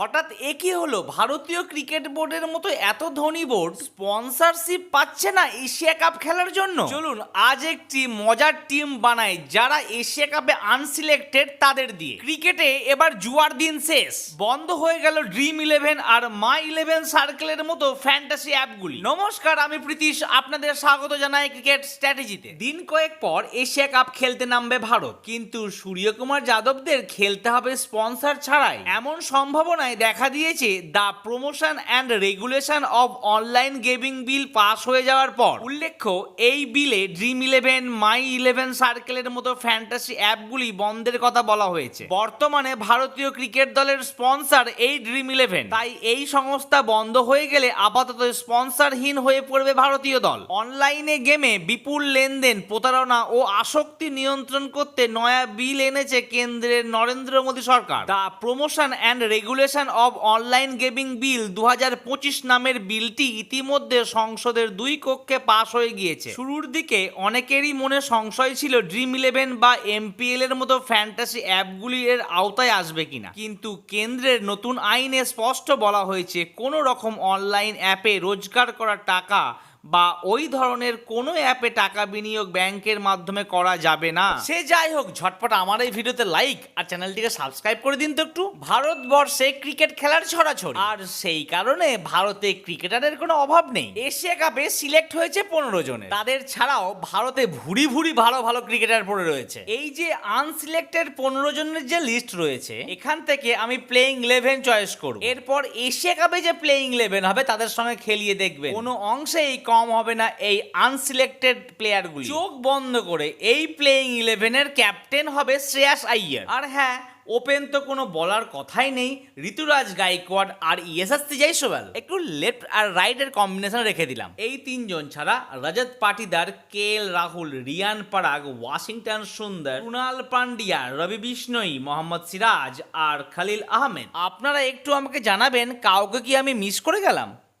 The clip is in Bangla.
হঠাৎ এ কি হলো? ভারতীয় ক্রিকেট বোর্ডের মতো এত ধনী বোর্ড স্পন্সরশিপ পাচ্ছে না এশিয়া কাপ খেলার জন্য? চলুন, আজ একটি মজার টিম বানাই যারা এশিয়া কাপে আনসিলেক্টেড তাদের দিয়ে। ক্রিকেটে এবার জুয়ার দিন শেষ। বন্ধ হয়ে গেল ড্রিম ইলেভেন আর মা ইলেভেন সার্কেলের মতো ফ্যান্টাসি অ্যাপগুলি নমস্কার, আমি প্রীতিশ, আপনাদের স্বাগত জানাই ক্রিকেট স্ট্র্যাটেজিতে দিন কয়েক পর এশিয়া কাপ খেলতে নামবে ভারত। কিন্তু সূর্যকুমার যাদবদের খেলতে হবে স্পন্সর ছাড়াই। এমন সম্ভাবনায় দেখা দিয়েছে the promotion and regulation of online gaming bill pass হয়ে যাওয়ার পর। উল্লেখ্য, এই বিলে ড্রিম ইলেভেন, মাই ইলেভেন সার্কেলের মতো ফ্যান্টাসি অ্যাপগুলি বন্ধের কথা বলা হয়েছে। বর্তমানে ভারতীয় ক্রিকেট দলের স্পন্সর এই ড্রিম ইলেভেন। তাই এই সংস্থা বন্ধ হয়ে গেলে আপাতত স্পন্সরহীন হয়ে পড়বে ভারতীয় দল। অনলাইনে গেমে বিপুল লেনদেন, প্রতারণা ও আসক্তি নিয়ন্ত্রণ করতে নয়া বিল এনেছে কেন্দ্রের নরেন্দ্র মোদী সরকার। The promotion and regulation of online gaming bill দু হাজার পঁচিশ নামের বিলটি ইতিমধ্যে সংসদের দুই কক্ষে পাশ হয়ে গিয়েছে। শুরুর দিকে অনেকেরই মনে সংশয় ছিল ড্রিম ইলেভেন বা এমপিএল এর মতো ফ্যান্টাসি অ্যাপগুলি এর আওতায় আসবে কিনা। কিন্তু কেন্দ্রের নতুন আইনে স্পষ্ট বলা হয়েছে, কোনো রকম অনলাইন অ্যাপে রোজগার করা টাকা বা ওই ধরনের কোনো অ্যাপে টাকা বিনিয়োগ ব্যাংকের মাধ্যমে করা যাবে না। সে যাই হোক, ঝটপট আমার এই ভিডিওতে লাইক আর চ্যানেলটিকে সাবস্ক্রাইব করে দিন তো একটু। ভারতবর্ষে ক্রিকেট খেলার ছড়াছড়ি। আর সেই কারণে ভারতে ক্রিকেটারের কোনো অভাব নেই। এশিয়া কাপে সিলেক্ট হয়েছে পনেরো জনে। তাদের ছাড়াও ভারতে ভুরি ভুরি ভালো ভালো ক্রিকেটার পড়ে রয়েছে। এই যে আনসিলেক্টেড পনেরো জনের যে লিস্ট রয়েছে, এখান থেকে আমি প্লেইং ইলেভেন চয়েস করব। এরপর এশিয়া কাপে যে প্লেইং ইলেভেন হবে, তাদের সঙ্গে খেলিয়ে দেখবে কোনো অংশেই কম হবে না এই আনসিলেক্টেড প্লেয়ারগুলি চোখ বন্ধ করে এই প্লেইং ইলেভেনের ক্যাপ্টেন হবে শ্রেয়াস আইয়ার। আর হ্যাঁ ওপেন তো কোনো বলার কথাই নেই। ঋতুরাজ গাইকোয়াড আর ইয়েসাস্তি জাইসোয়াল একটু লেফট আর রাইটের কম্বিনেশন রেখে দিলাম। এই তিনজন ছাড়া Rajat Patidar K L Rahul Riyan Parag Washington Sundar Krunal Pandya রবি বিষ্ণই মোহাম্মদ সিরাজ আর খালিল আহমেদ। আপনারা একটু আমাকে জানাবেন কাউকে কি আমি মিস করে গেলাম?